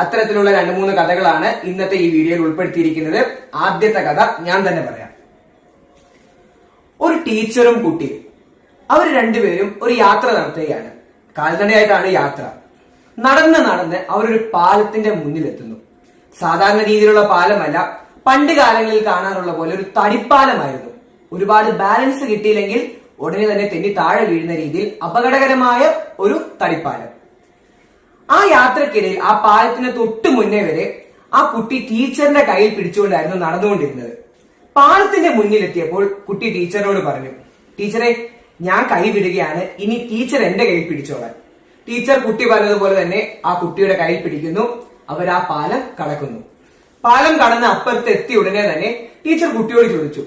അത്തരത്തിലുള്ള രണ്ട് മൂന്ന് കഥകളാണ് ഇന്നത്തെ ഈ വീഡിയോയിൽ ഉൾപ്പെടുത്തിയിരിക്കുന്നത്. ആദ്യത്തെ കഥ ഞാൻ തന്നെ പറയാം. ഒരു ടീച്ചറും കുട്ടിയും അവർ രണ്ടുപേരും ഒരു യാത്ര നടത്തുകയാണ്. കാൽനടയായിട്ടാണ് യാത്ര. നടന്ന് നടന്ന് അവരൊരു പാലത്തിന്റെ മുന്നിലെത്തുന്നു. സാധാരണ രീതിയിലുള്ള പാലമല്ല പണ്ട് കാലങ്ങളിൽ കാണാറുള്ള പോലെ ഒരു തടിപ്പാലമായിരുന്നു. ഒരുപാട് ബാലൻസ് കിട്ടിയില്ലെങ്കിൽ ഉടനെ തന്നെ തെന്നി താഴെ വീഴുന്ന രീതിയിൽ അപകടകരമായ ഒരു തടിപ്പാലം. ആ യാത്രക്കിടയിൽ ആ പാലത്തിന് തൊട്ട് മുന്നേ വരെ ആ കുട്ടി ടീച്ചറിന്റെ കയ്യിൽ പിടിച്ചുകൊണ്ടായിരുന്നു നടന്നുകൊണ്ടിരുന്നത്. പാലത്തിന്റെ മുന്നിലെത്തിയപ്പോൾ കുട്ടി ടീച്ചറിനോട് പറഞ്ഞു ടീച്ചറെ ഞാൻ കൈ വിടുകയാണ്. ഇനി ടീച്ചർ എന്റെ കയ്യിൽ പിടിച്ചോളാൻ. ടീച്ചർ കുട്ടി പറഞ്ഞതുപോലെ തന്നെ ആ കുട്ടിയുടെ കയ്യിൽ പിടിക്കുന്നു. അവർ ആ പാലം കടക്കുന്നു. പാലം കടന്ന് അപ്പുറത്ത് എത്തിയ ഉടനെ തന്നെ ടീച്ചർ കുട്ടിയോട് ചോദിച്ചു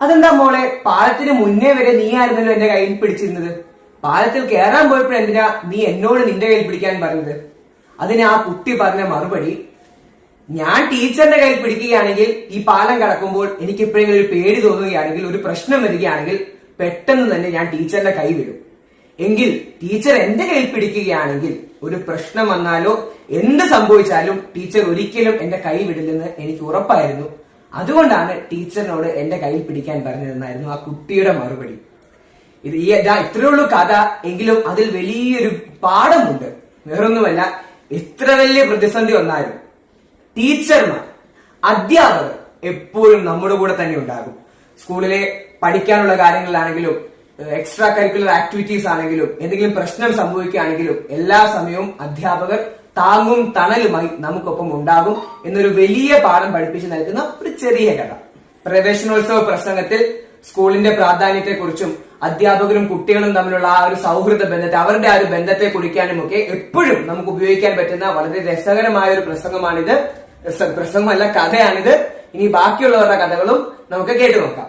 അതെന്താ മോളെ പാലത്തിന് മുന്നേ വരെ നീ ആയിരുന്നല്ലോ എന്റെ കയ്യിൽ പിടിച്ചിരുന്നത്? പാലത്തിൽ കയറാൻ പോയപ്പോൾ എന്തിനാ നീ എന്നോട് നിന്റെ കയ്യിൽ പിടിക്കാൻ പറഞ്ഞത്? അതിന് ആ കുട്ടി പറഞ്ഞ മറുപടി ഞാൻ ടീച്ചറിന്റെ കയ്യിൽ പിടിക്കുകയാണെങ്കിൽ ഈ പാലം കടക്കുമ്പോൾ എനിക്ക് എപ്പോഴെങ്കിലും ഒരു പേടി തോന്നുകയാണെങ്കിൽ ഒരു പ്രശ്നം വരികയാണെങ്കിൽ പെട്ടെന്ന് തന്നെ ഞാൻ ടീച്ചറിന്റെ കൈ വിടും. എങ്കിൽ ടീച്ചർ എന്റെ കയ്യിൽ പിടിക്കുകയാണെങ്കിൽ ഒരു പ്രശ്നം വന്നാലോ എന്ത് സംഭവിച്ചാലും ടീച്ചർ ഒരിക്കലും എന്റെ കൈ വിടില്ലെന്ന് എനിക്ക് ഉറപ്പായിരുന്നു. അതുകൊണ്ടാണ് ടീച്ചറിനോട് എന്റെ കയ്യിൽ പിടിക്കാൻ പറഞ്ഞതെന്നായിരുന്നു ആ കുട്ടിയുടെ മറുപടി. ഇത് ഈ ഇതാ ഇത്രയേ ഉള്ളൂ കഥ. എങ്കിലും അതിൽ വലിയൊരു പാഠമുണ്ട്. വേറൊന്നുമല്ല ഇത്ര വലിയ പ്രതിസന്ധി വന്നാലും ടീച്ചർമാർ അധ്യാപകർ എപ്പോഴും നമ്മുടെ കൂടെ തന്നെ ഉണ്ടാകും. സ്കൂളിലെ പഠിക്കാനുള്ള കാര്യങ്ങളിലാണെങ്കിലും എക്സ്ട്രാ കരിക്കുലർ ആക്ടിവിറ്റീസ് ആണെങ്കിലും എന്തെങ്കിലും പ്രശ്നം സംഭവിക്കുകയാണെങ്കിലും എല്ലാ സമയവും അധ്യാപകർ താങ്ങും തണലുമായി നമുക്കൊപ്പം ഉണ്ടാകും എന്നൊരു വലിയ പാഠം പഠിപ്പിച്ചു നൽകുന്ന ഒരു ചെറിയ കഥ. പ്രവേശനോത്സവ പ്രസംഗത്തിൽ സ്കൂളിന്റെ പ്രാധാന്യത്തെക്കുറിച്ചും അധ്യാപകരും കുട്ടികളും തമ്മിലുള്ള ആ ഒരു സൗഹൃദ ബന്ധത്തെ അവരുടെ ആ ഒരു ബന്ധത്തെ കുറിക്കാനും ഒക്കെ എപ്പോഴും നമുക്ക് ഉപയോഗിക്കാൻ പറ്റുന്ന വളരെ രസകരമായ ഒരു പ്രസംഗമാണിത്. രസ- പ്രസംഗമല്ല കഥയാണിത്. ഇനി ബാക്കിയുള്ളവരുടെ കഥകളും നമുക്ക് കേട്ടു നോക്കാം